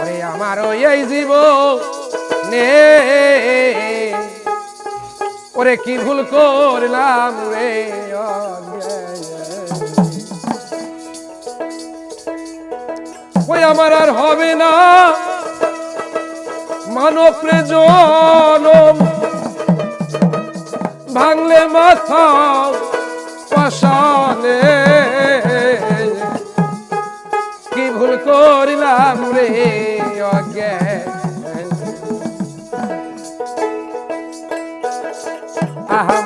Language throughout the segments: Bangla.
ওরে আমার এই জীব নে। ওরে কি ভুল করলাম রে ওই আমার আর হবে না। মানব জনম। ভাঙলে মাথা পাশানে ভুল করিলাম রে অজ্ঞান আহা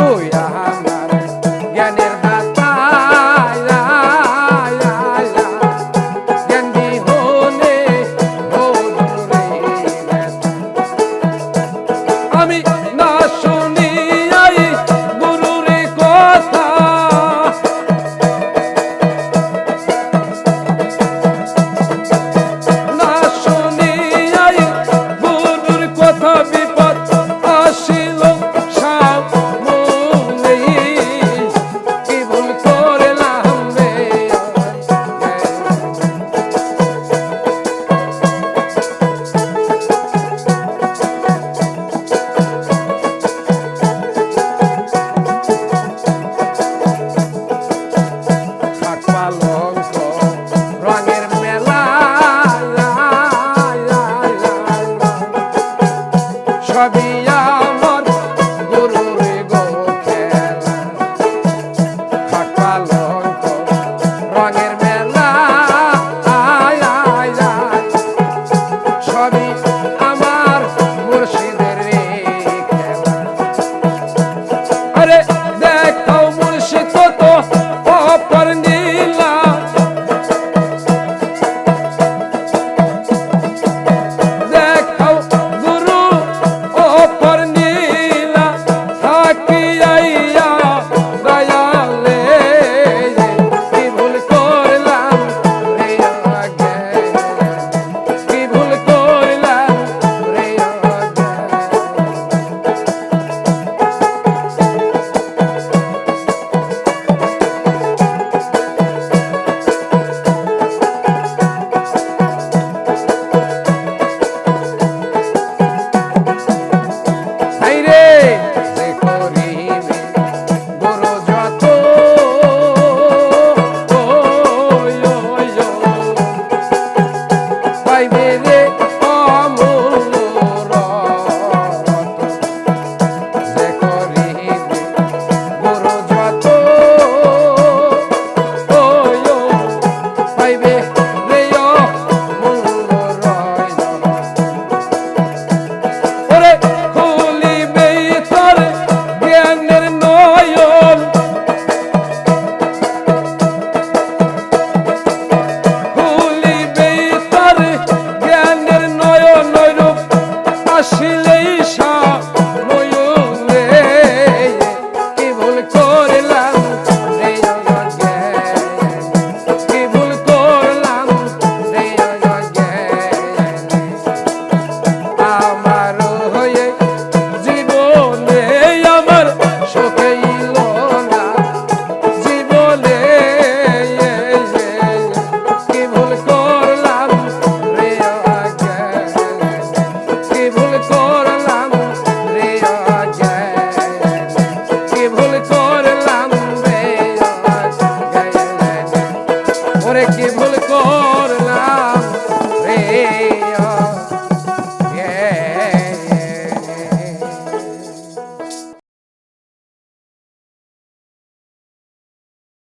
Yeah. I'll be.